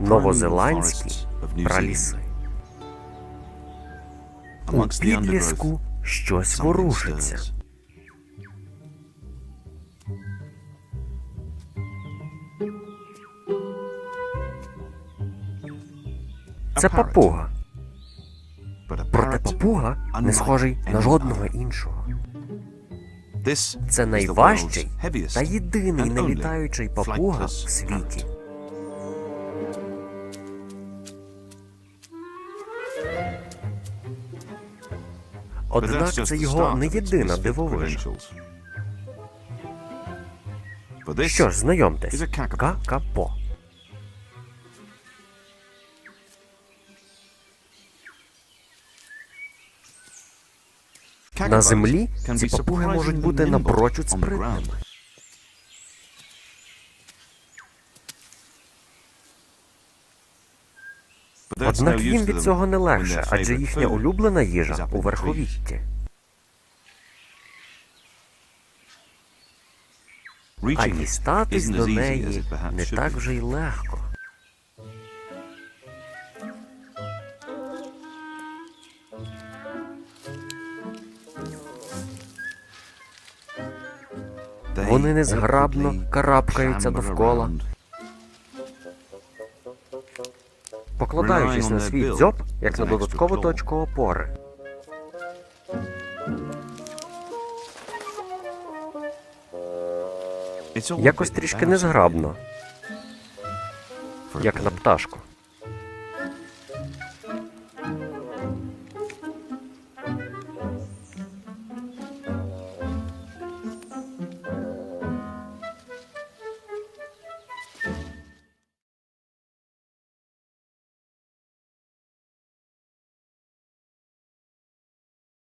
новозеландські праліси. У підліску щось ворушиться. Це папуга. Проте папуга не схожий на жодного іншого. Це найважчий та єдиний нелітаючий папуга в світі. Однак це його не єдина дивовижа. Що ж, знайомтесь, какапо. На землі ці папуги можуть бути напрочуд спритними. Однак їм від цього не легше, адже їхня улюблена їжа у верховітті. А дістатись до неї не так вже й легко. Вони незграбно карабкаються довкола, покладаючись на свій дзьоб як на додаткову точку опори. Якось трішки незграбно, як на пташку.